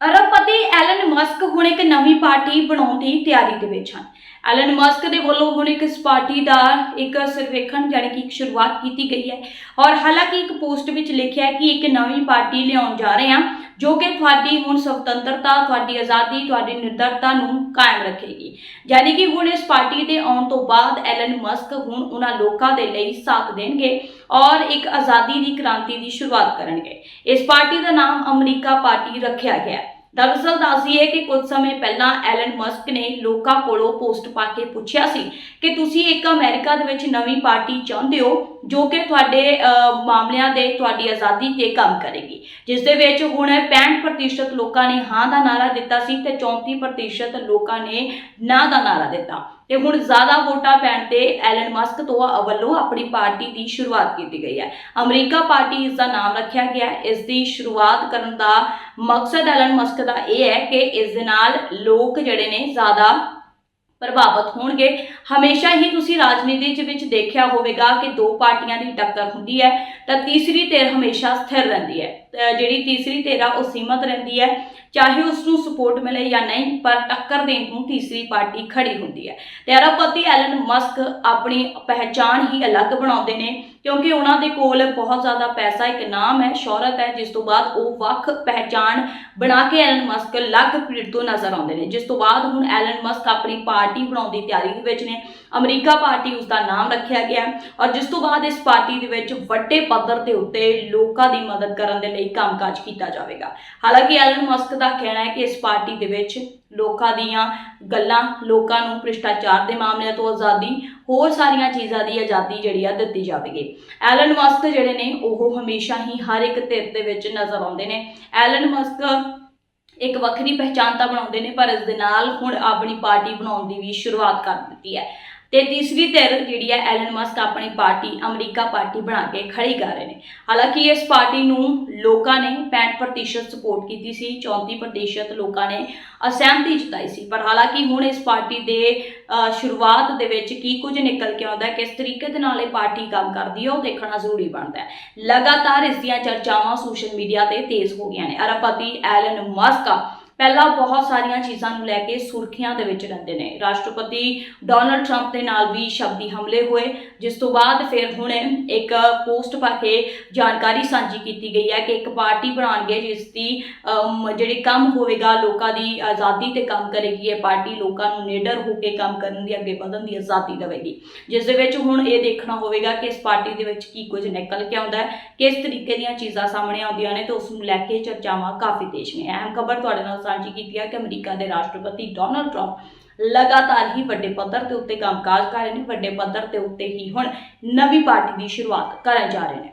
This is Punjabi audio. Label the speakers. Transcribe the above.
Speaker 1: ਅਰਬਪਤੀ ਐਲਨ ਮਸਕ ਹੁਣ ਇੱਕ ਨਵੀਂ ਪਾਰਟੀ ਬਣਾਉਣ ਦੀ ਤਿਆਰੀ ਦੇ ਵਿੱਚ ਹਨ। ਐਲਨ ਮਸਕ ਦੇ ਵੱਲੋਂ ਹੁਣ ਇੱਕ ਇਸ ਪਾਰਟੀ ਦਾ ਇੱਕ ਸਰਵੇਖਣ ਜਾਣੀ ਕਿ ਇੱਕ ਸ਼ੁਰੂਆਤ ਕੀਤੀ ਗਈ ਹੈ। ਔਰ ਹਾਲਾਂਕਿ ਇੱਕ ਪੋਸਟ ਵਿੱਚ ਲਿਖਿਆ ਹੈ ਕਿ ਇੱਕ ਨਵੀਂ ਪਾਰਟੀ ਲਿਆਉਣ ਜਾ ਰਹੇ ਹਾਂ। ਜੋ ਕਿ ਤੁਹਾਡੀ ਹੁਣ ਸੁਤੰਤਰਤਾ, ਤੁਹਾਡੀ ਆਜ਼ਾਦੀ, ਤੁਹਾਡੀ ਨਿਰਦਰਤਾ ਨੂੰ ਕਾਇਮ ਰੱਖੇਗੀ। ਯਾਨੀ ਕਿ ਹੁਣ ਇਸ ਪਾਰਟੀ ਦੇ ਆਉਣ ਤੋਂ ਬਾਅਦ ਐਲਨ ਮਸਕ ਹੁਣ ਉਹਨਾਂ ਲੋਕਾਂ ਦੇ ਲਈ ਸਾਥ ਦੇਣਗੇ ਔਰ ਇੱਕ ਆਜ਼ਾਦੀ ਦੀ ਕ੍ਰਾਂਤੀ ਦੀ ਸ਼ੁਰੂਆਤ ਕਰਨਗੇ। ਇਸ ਪਾਰਟੀ ਦਾ ਨਾਮ ਅਮਰੀਕਾ ਪਾਰਟੀ ਰੱਖਿਆ ਗਿਆ ਹੈ। ਦਰਅਸਲ ਦੱਸੀਏ ਕਿ ਕੁਝ ਸਮੇਂ ਪਹਿਲਾਂ ਐਲਨ ਮਸਕ ਨੇ ਲੋਕਾਂ ਕੋਲੋਂ ਪੋਸਟ ਪਾ ਕੇ ਪੁੱਛਿਆ ਸੀ ਕਿ ਤੁਸੀਂ ਇੱਕ ਅਮਰੀਕਾ ਦੇ ਵਿੱਚ ਨਵੀਂ ਪਾਰਟੀ ਚਾਹੁੰਦੇ ਹੋ, ਜੋ ਕਿ ਤੁਹਾਡੇ ਮਾਮਲਿਆਂ ਦੇ ਤੁਹਾਡੀ ਆਜ਼ਾਦੀ ਤੇ ਕੰਮ ਕਰੇਗੀ। ਜਿਸ ਦੇ ਵਿੱਚ ਹੁਣ 65% ਲੋਕਾਂ ਨੇ ਹਾਂ ਦਾ ਨਾਰਾ ਦਿੱਤਾ ਸੀ ਤੇ 34% ਲੋਕਾਂ ਨੇ ਨਾ ਦਾ ਨਾਰਾ ਦਿੱਤਾ। ਤੇ ਹੁਣ ਜ਼ਿਆਦਾ ਵੋਟਾਂ ਪੈਣ ਤੇ ਐਲਨ ਮਸਕ ਤੋਂ ਵੱਲੋਂ ਆਪਣੀ ਪਾਰਟੀ ਦੀ ਸ਼ੁਰੂਆਤ ਕੀਤੀ ਗਈ ਹੈ। ਅਮਰੀਕਾ ਪਾਰਟੀ ਇਸ ਦਾ ਨਾਮ ਰੱਖਿਆ ਗਿਆ ਹੈ। ਇਸ ਦੀ ਸ਼ੁਰੂਆਤ ਕਰਨ ਦਾ ਮਕਸਦ ਐਲਨ ਮਸਕ ਦਾ ਇਹ ਹੈ ਕਿ ਇਸ ਦੇ ਨਾਲ ਲੋਕ ਜਿਹੜੇ ਨੇ ਜ਼ਿਆਦਾ ਪ੍ਰਭਾਵਿਤ ਹੋਣਗੇ। ਹਮੇਸ਼ਾ ਹੀ ਤੁਸੀਂ ਰਾਜਨੀਤੀ ਦੇ ਵਿੱਚ ਦੇਖਿਆ ਹੋਵੇਗਾ ਕਿ ਦੋ ਪਾਰਟੀਆਂ ਦੀ ਟੱਕਰ ਹੁੰਦੀ ਹੈ। ਤਾਂ ਤੀਸਰੀ ਧਿਰ ਹਮੇਸ਼ਾ ਸਥਿਰ ਰਹਿੰਦੀ ਹੈ। ਜਿਹੜੀ ਤੀਸਰੀ ਧਿਰ ਆ, ਉਹ ਸੀਮਤ ਰਹਿੰਦੀ ਹੈ। ਚਾਹੇ ਉਸ ਨੂੰ ਸਪੋਰਟ ਮਿਲੇ ਜਾਂ ਨਹੀਂ, ਪਰ ਟੱਕਰ ਦੇਣ ਨੂੰ ਤੀਸਰੀ ਪਾਰਟੀ ਖੜੀ ਹੁੰਦੀ ਹੈ। ਤੇ ਅਰਬਪਤੀ ਐਲਨ ਮਸਕ ਆਪਣੀ ਪਹਿਚਾਣ ਹੀ ਅਲੱਗ ਬਣਾਉਂਦੇ ਨੇ, ਕਿਉਂਕਿ ਉਹਨਾਂ ਦੇ ਕੋਲ ਬਹੁਤ ਜ਼ਿਆਦਾ ਪੈਸਾ ਇੱਕ ਨਾਮ ਹੈ, ਸ਼ੋਹਰਤ ਹੈ, ਜਿਸ ਤੋਂ ਬਾਅਦ ਉਹ ਵੱਖ ਪਹਿਚਾਣ ਬਣਾ ਕੇ ਐਲਨ ਮਸਕ ਅਲੱਗ ਭੀੜ ਤੋਂ ਨਜ਼ਰ ਆਉਂਦੇ ਨੇ। ਜਿਸ ਤੋਂ ਬਾਅਦ ਹੁਣ ਐਲਨ ਮਸਕ ਆਪਣੀ ਪਾਰਟੀ ਬਣਾਉਣ ਦੀ ਤਿਆਰੀ ਦੇ ਵਿੱਚ ਨੇ। ਅਮਰੀਕਾ ਪਾਰਟੀ ਉਸ ਦਾ ਨਾਮ ਰੱਖਿਆ ਗਿਆ, ਔਰ ਜਿਸ ਤੋਂ ਬਾਅਦ ਇਸ ਪਾਰਟੀ ਦੇ ਵਿੱਚ ਵੱਡੇ ਪੱਧਰ ਦੇ ਉੱਤੇ ਲੋਕਾਂ ਦੀ ਮਦਦ ਕਰਨ ਦੇ ਲਈ ਕੰਮਕਾਜ ਕੀਤਾ ਜਾਵੇਗਾ। ਹਾਲਾਂਕਿ ਐਲਨ ਮਸਕ ਦਾ ਕਹਿਣਾ ਹੈ ਕਿ ਇਸ ਪਾਰਟੀ ਦੇ ਵਿੱਚ ਲੋਕਾਂ ਦੀਆਂ ਗੱਲਾਂ, ਲੋਕਾਂ ਨੂੰ ਭ੍ਰਿਸ਼ਟਾਚਾਰ ਦੇ ਮਾਮਲਿਆਂ ਤੋਂ ਆਜ਼ਾਦੀ, ਹੋਰ ਸਾਰੀਆਂ ਚੀਜ਼ਾਂ ਦੀ ਆਜ਼ਾਦੀ ਜਿਹੜੀ ਆ ਦਿੱਤੀ ਜਾਵੇਗੀ। ਐਲਨ ਮਸਕ ਜਿਹੜੇ ਨੇ, ਉਹ ਹਮੇਸ਼ਾ ਹੀ ਹਰ ਇੱਕ ਧਿਰ ਦੇ ਵਿੱਚ ਨਜ਼ਰ ਆਉਂਦੇ ਨੇ। ਐਲਨ ਮਸਕ ਇੱਕ ਵੱਖਰੀ ਪਹਿਚਾਣ ਤਾਂ ਬਣਾਉਂਦੇ ਨੇ, ਪਰ ਇਸ ਦੇ ਨਾਲ ਹੁਣ ਆਪਣੀ ਪਾਰਟੀ ਬਣਾਉਣ ਦੀ ਵੀ ਸ਼ੁਰੂਆਤ ਕਰ ਦਿੱਤੀ ਹੈ। ਤੇ ਤੀਸਰੀ ਧਿਰ ਜਿਹੜੀ ਹੈ ਐਲਨ ਮਸਕ ਆਪਣੀ ਪਾਰਟੀ, ਅਮਰੀਕਾ ਪਾਰਟੀ ਬਣਾ ਕੇ ਖੜੀ ਕਰ ਰਹੇ ਨੇ। ਹਾਲਾਂਕਿ ਇਸ ਪਾਰਟੀ ਨੂੰ ਲੋਕਾਂ ਨੇ 65% ਸਪੋਰਟ ਕੀਤੀ ਸੀ 34% ਲੋਕਾਂ ਨੇ ਅਸਹਿਮਤੀ ਜਤਾਈ ਸੀ। ਪਰ ਹਾਲਾਂਕਿ ਹੁਣ ਇਸ ਪਾਰਟੀ ਦੇ ਸ਼ੁਰੂਆਤ ਦੇ ਵਿੱਚ ਕੀ ਕੁਝ ਨਿਕਲ ਕੇ ਆਉਂਦਾ ਕਿਸ ਤਰੀਕੇ ਦੇ ਨਾਲ ਇਹ ਪਾਰਟੀ ਕੰਮ ਕਰਦੀ ਹੈ, ਉਹ ਦੇਖਣਾ ਜ਼ਰੂਰੀ ਬਣਦਾ ਹੈ। ਲਗਾਤਾਰ ਇਸ ਦੀਆਂ ਚਰਚਾਵਾਂ ਸੋਸ਼ਲ ਮੀਡੀਆ ਤੇ ਤੇਜ਼ ਹੋ ਗਈਆਂ ਨੇ। ਅਰਬਪਤੀ ਐਲਨ ਮਸਕ ਪਹਿਲਾਂ ਬਹੁਤ ਸਾਰੀਆਂ ਚੀਜ਼ਾਂ ਨੂੰ ਲੈ ਕੇ ਸੁਰਖੀਆਂ ਦੇ ਵਿੱਚ ਰਹਿੰਦੇ ਨੇ। ਰਾਸ਼ਟਰਪਤੀ ਡੋਨਲਡ ਟਰੰਪ ਦੇ ਨਾਲ ਵੀ ਸ਼ਬਦੀ ਹਮਲੇ ਹੋਏ ਜਿਸ ਤੋਂ ਬਾਅਦ ਫਿਰ ਹੁਣ ਇੱਕ ਪੋਸਟ ਪਾ ਕੇ ਜਾਣਕਾਰੀ ਸਾਂਝੀ ਕੀਤੀ ਗਈ ਹੈ ਕਿ ਇੱਕ ਪਾਰਟੀ ਬਣਾਉਣਗੇ ਜਿਸ ਦੀ ਅਮ, ਜਿਹੜੀ ਕੰਮ ਹੋਵੇਗਾ ਲੋਕਾਂ ਦੀ ਆਜ਼ਾਦੀ ਤੇ ਕੰਮ ਕਰੇਗੀ। ਇਹ ਪਾਰਟੀ ਲੋਕਾਂ ਨੂੰ ਨਿਡਰ ਹੋ ਕੇ ਕੰਮ ਕਰਨ ਦੀ ਅੱਗੇ ਵਧਣ ਦੀ ਆਜ਼ਾਦੀ ਦੇਵੇਗੀ। ਜਿਸ ਦੇ ਵਿੱਚ ਹੁਣ ਇਹ ਦੇਖਣਾ ਹੋਵੇਗਾ ਕਿ ਇਸ ਪਾਰਟੀ ਦੇ ਵਿੱਚ ਕੀ ਕੁਝ ਨਿਕਲ ਕੇ ਆਉਂਦਾ ਹੈ ਕਿਸ ਤਰੀਕੇ ਦੀਆਂ ਚੀਜ਼ਾਂ ਸਾਹਮਣੇ ਆਉਂਦੀਆਂ ਨੇ ਤੇ ਉਸ ਨੂੰ ਲੈ ਕੇ ਚਰਚਾਵਾਂ ਕਾਫੀ ਤੇਜ਼ ਨੇ। ਅਹਿਮ ਖਬਰ ਤੁਹਾਡੇ ਨਾਲ ਸਾਂਝੀ ਕੀਤੀ ਹੈ ਕਿ ਅਮਰੀਕਾ ਦੇ ਰਾਸ਼ਟਰਪਤੀ ਡੋਨਲਡ ਟਰੰਪ ਲਗਾਤਾਰ ਹੀ ਵੱਡੇ ਪੱਧਰ ਤੇ ਉੱਤੇ ਕੰਮਕਾਜ ਕਰ ਰਹੇ ਨੇ, ਵੱਡੇ ਪੱਧਰ ਤੇ ਉੱਤੇ ਹੀ ਹੁਣ ਨਵੀਂ ਪਾਰਟੀ ਦੀ ਸ਼ੁਰੂਆਤ ਕਰਨ ਜਾ ਰਹੇ ਨੇ।